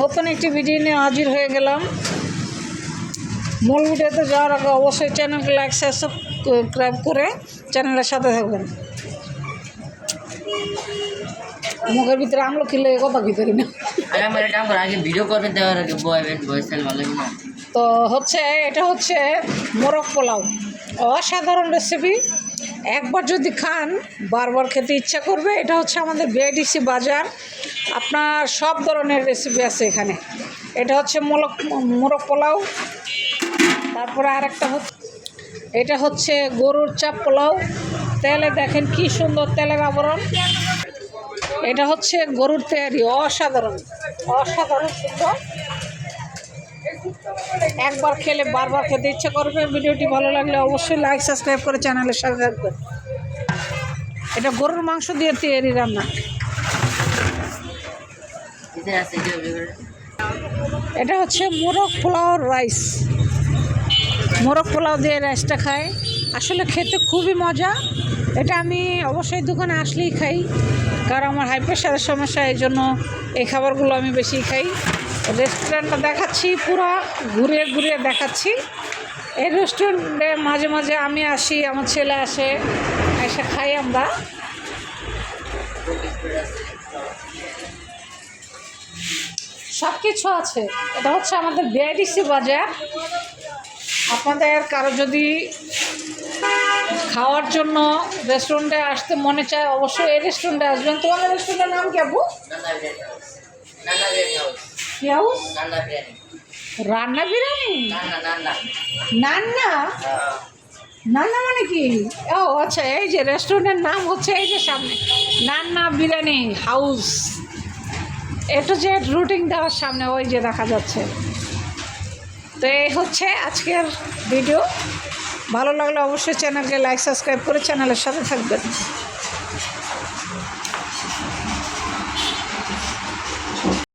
নতুন একটি ভিডিও নিয়ে হাজির হয়ে গেলাম। মূল ভিডিওতে যাওয়ার আগে অবশ্যই চ্যানেলকে লাইক সাবস্ক্রাইব করে চ্যানেলের সাথে থাকবেন। মুখের ভিতরে আমলো কিনলে কথা কি করি না। আগে ভিডিও করবে দেওয়ার আগে না। তো হচ্ছে এটা হচ্ছে মোরগ পোলাও। অসাধারণ রেসিপি একবার যদি খান, বারবার খেতে ইচ্ছা করবে। এটা হচ্ছে আমাদের বিআইডিসি বাজার। আপনার সব ধরনের রেসিপি আছে এখানে। এটা হচ্ছে মোরগ মোরগ পোলাও। তারপরে আরেকটা হচ্ছে, এটা হচ্ছে গরুর চাপ পোলাও। তেলে দেখেন কি সুন্দর তেলের আবরণ। এটা হচ্ছে গরুর তৈরি অসাধারণ। অসাধারণ সুন্দর। একবার খেলে বারবার খেতে ইচ্ছে করবে। ভিডিওটি ভালো লাগলে অবশ্যই লাইক সাবস্ক্রাইব করে চ্যানেলের সাথে থাকবেন। এটা গরুর মাংস দিয়ে তৈরি রান্না। এটা হচ্ছে মোরগ পোলাও রাইস মোরগ পোলাও দিয়ে রাইসটা খায়। আসলে খেতে খুবই মজা। এটা আমি অবশ্যই দোকানে আসলেই খাই। কারণ আমার হাই প্রেশারের সমস্যা এই জন্য এই খাবারগুলো আমি বেশি খাই। রেস্টুরেন্টটা দেখাচ্ছি, পুরো ঘুরে ঘুরে দেখাচ্ছি। এই রেস্টুরেন্টে মাঝে মাঝে আমি আসি, আমার ছেলে আসে, এসে খাই আমরা। সব কিছু আছে। এটা হচ্ছে আমাদের বিআইডিসি বাজার। আপনাদের কারও যদি খাওয়ার জন্য রেস্টুরেন্টে আসতে মনে চায়, অবশ্যই এই রেস্টুরেন্টে আসবেন। তোমাদের রেস্টুরেন্টের নাম কি কি হাউস রান্না বিরিয়ানি নান্না নান্না মানে কি? ও আচ্ছা এই যে রেস্টুরেন্টের নাম হচ্ছে এই যে সামনে। নান্না বিরিয়ানি হাউস একটু যে রুটিন দেওয়ার সামনে ওই যে দেখা যাচ্ছে। তো এই হচ্ছে আজকের ভিডিও ভালো লাগলে অবশ্যই চ্যানেলকে লাইক সাবস্ক্রাইব করে চ্যানেলের সাথে থাকবেন।